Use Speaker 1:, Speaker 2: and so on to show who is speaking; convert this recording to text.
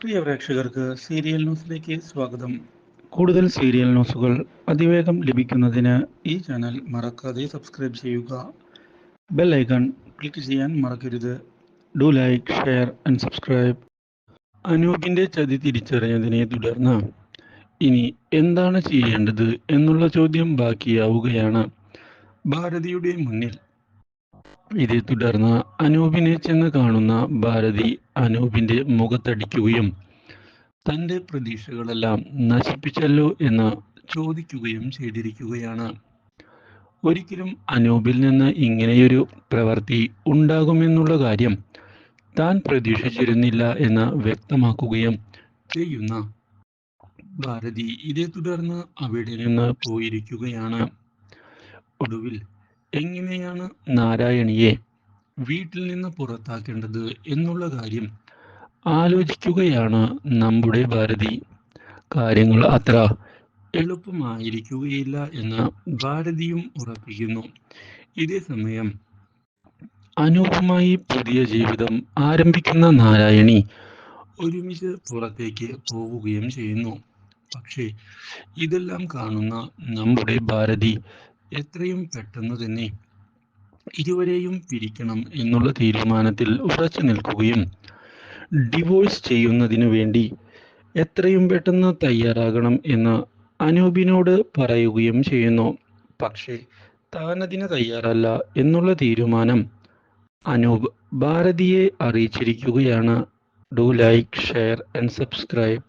Speaker 1: പ്രിയ പ്രേക്ഷകർക്ക് സീരിയൽ ന്യൂസിലേക്ക് സ്വാഗതം. കൂടുതൽ സീരിയൽ ന്യൂസുകൾ അതിവേഗം ലഭിക്കുന്നതിന് ഈ ചാനൽ മറക്കാതെ സബ്സ്ക്രൈബ് ചെയ്യുക. ബെൽ ഐക്കൺ ക്ലിക്ക് ചെയ്യാൻ മറക്കരുത്. Do like share and subscribe. അനൂപിന്റെ ചതി തിരിച്ചറിഞ്ഞതിനെ തുടർന്ന് ഇനി എന്താണ് ചെയ്യേണ്ടത് എന്നുള്ള ചോദ്യം ബാക്കിയാവുകയാണ്. ഭാരതിയുടെ മുന്നിൽ. ഇതേ തുടർന്ന് അനൂപിനെ ചെന്ന് കാണുന്ന ഭാരതി അനൂപിന്റെ മുഖത്തടിക്കുകയും തന്റെ പ്രതീക്ഷകളെല്ലാം നശിപ്പിച്ചല്ലോ എന്ന് ചോദിക്കുകയും ചെയ്തിരിക്കുകയാണ്. ഒരിക്കലും അനൂപിൽ നിന്ന് ഇങ്ങനെയൊരു പ്രവൃത്തി ഉണ്ടാകുമെന്നുള്ള കാര്യം താൻ പ്രതീക്ഷിച്ചിരുന്നില്ല എന്ന് വ്യക്തമാക്കുകയും ചെയ്യുന്ന ഭാരതി ഇതേ തുടർന്ന് അവിടെ നിന്ന് പോയിരിക്കുകയാണ്. ഒടുവിൽ എങ്ങനെയാണ് നാരായണിയെ വീട്ടിൽ നിന്ന് പുറത്താക്കേണ്ടത് എന്നുള്ള കാര്യം ആലോചിക്കുകയാണ് നമ്മുടെ ഭാരതി. കാര്യങ്ങൾ അത്ര എളുപ്പമായിരിക്കുകയില്ല എന്ന് ഭാരതിയും ഉറപ്പിക്കുന്നു. ഇതേ സമയം അനൂപമായി പുതിയ ജീവിതം ആരംഭിക്കുന്ന നാരായണി ഒരുമിച്ച് പുറത്തേക്ക് പോവുകയും ചെയ്യുന്നു. പക്ഷേ ഇതെല്ലാം കാണുന്ന നമ്മുടെ ഭാരതി എത്രയും പെട്ടെന്ന് തന്നെ ഇരുവരെയും പിരിക്കണം എന്നുള്ള തീരുമാനത്തിൽ ഉറച്ചു നിൽക്കുകയും ഡിവോഴ്സ് ചെയ്യുന്നതിനു വേണ്ടി എത്രയും പെട്ടെന്ന് തയ്യാറാകണം എന്ന് അനൂപിനോട് പറയുകയും ചെയ്യുന്നു. പക്ഷേ താനതിന് തയ്യാറല്ല എന്നുള്ള തീരുമാനം അനൂപ് ഭാരതിയെ അറിയിച്ചിരിക്കുകയാണ്. Do like share and subscribe